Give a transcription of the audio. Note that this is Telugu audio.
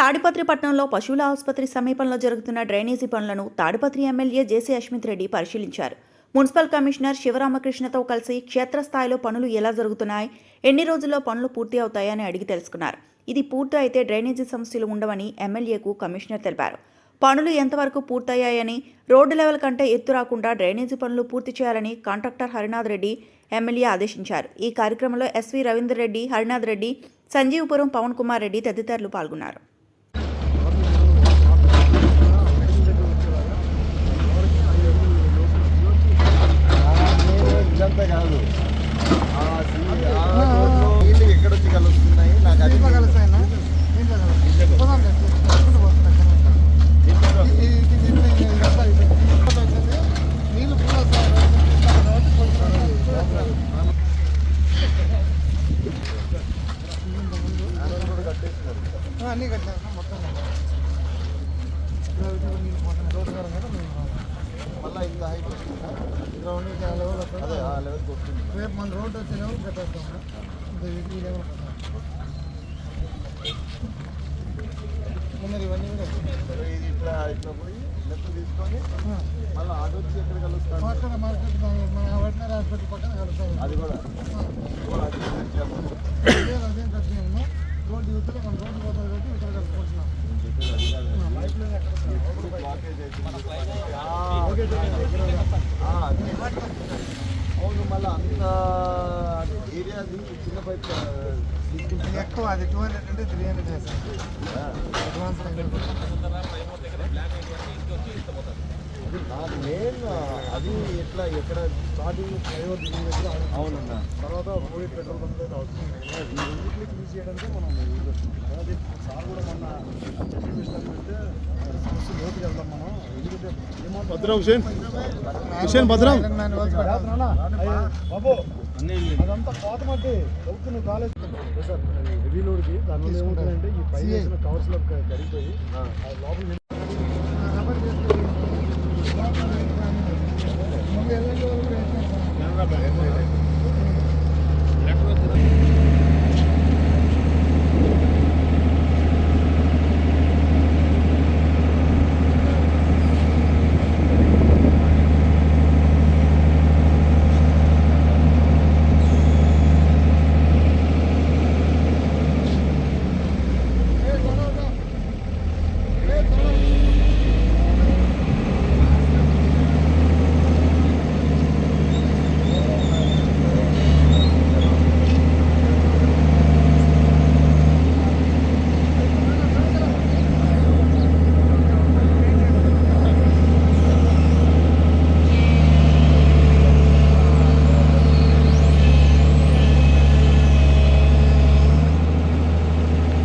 తాడిపత్రి పట్టణంలో పశువుల ఆసుపత్రి సమీపంలో జరుగుతున్న డ్రైనేజీ పనులను తాడిపత్రి ఎమ్మెల్యే జేసీ అశ్మిత్ రెడ్డి పరిశీలించారు. మున్సిపల్ కమిషనర్ శివరామకృష్ణతో కలిసి క్షేత్రస్థాయిలో పనులు ఎలా జరుగుతున్నాయి ఎన్ని రోజుల్లో పనులు పూర్తి అవుతాయని అడిగి తెలుసుకున్నారు. ఇది పూర్తి అయితే డ్రైనేజీ సమస్యలు ఉండవని ఎమ్మెల్యేకు కమిషనర్ తెలిపారు. పనులు ఎంతవరకు పూర్తయ్యాయని రోడ్డు లెవెల్ కంటే ఎత్తు రాకుండా డ్రైనేజీ పనులు పూర్తి చేయాలని కాంట్రాక్టర్ హరినాథ్ రెడ్డి ఎమ్మెల్యే ఆదేశించారు. ఈ కార్యక్రమంలో ఎస్వి రవీందర్ రెడ్డి హరినాథ్ రెడ్డి సంజీవపురం పవన్ కుమార్ రెడ్డి తదితరులు పాల్గొన్నారు. అన్నీ కట్టారు మొత్తం మొత్తం రోడ్డు కదా మేము మళ్ళీ ఇంత హైట్ గ్రౌండ్ లెవెల్. అదే ఆ లెవెల్కి వస్తుంది. రేపు మన రోడ్డు వచ్చే లెవెల్ కట్టేస్తాం ఈ లెవెల్. ముందర ఇవన్నీ కూడా సరే, ఇది ఇట్లా ఇట్లా పోయి లెఫ్ట్ తీసుకొని. మళ్ళీ ఆటో వచ్చి ఎక్కడ కలుస్తాడు పక్కన మార్కెట్ దాని- మన వెటనరీ హాస్పిటల్ పక్కన కలుస్తాయి అది కూడా ఆ. కూడా అది చేస్తాము. అదే అదేం కట్టినాము రోడ్డు యువతలో మన రోడ్డు పోతుంది కాబట్టి ఇక్కడ కట్టుకుంటున్నాం నేను చెప్పేది అది కాదు. పైప్ లైన్ ఎక్కడ వస్తుంది? ఎప్పుడు బ్లాకేజ్ అవుతుంది. ఆ, ఆ, అదే. అవును మళ్ళీ అంత ఏరియాది చిన్న పైప్ ఎక్కువ అది టూ హండ్రెడ్ అంటే త్రీ హండ్రెడ్ అడ్వాన్స్ నాకు మెయిన్ అది ఎట్లా ఎక్కడ స్టార్టింగ్ ఫ్లైఓవర్ దిగిన దగ్గర అవునన్నా. తర్వాత పోయి పెట్రోల్ బంక్ అవుతుంది ఈ రెండింటిని యూజ్ చేయడానికి మనం యూజ్ చేస్తున్నాం అది సార్ కూడా మొన్న భద్రం హుసేన్. హుసేన్ భద్రం బాబు అదంతా కోత మట్టి. అవుతుంది కాలేజ్. సార్ హెవీ లోడ్కి దానివల్ల ఏమవుతుందంటే ఈ పై కవర్స్లో కరిగిపోయి లోపల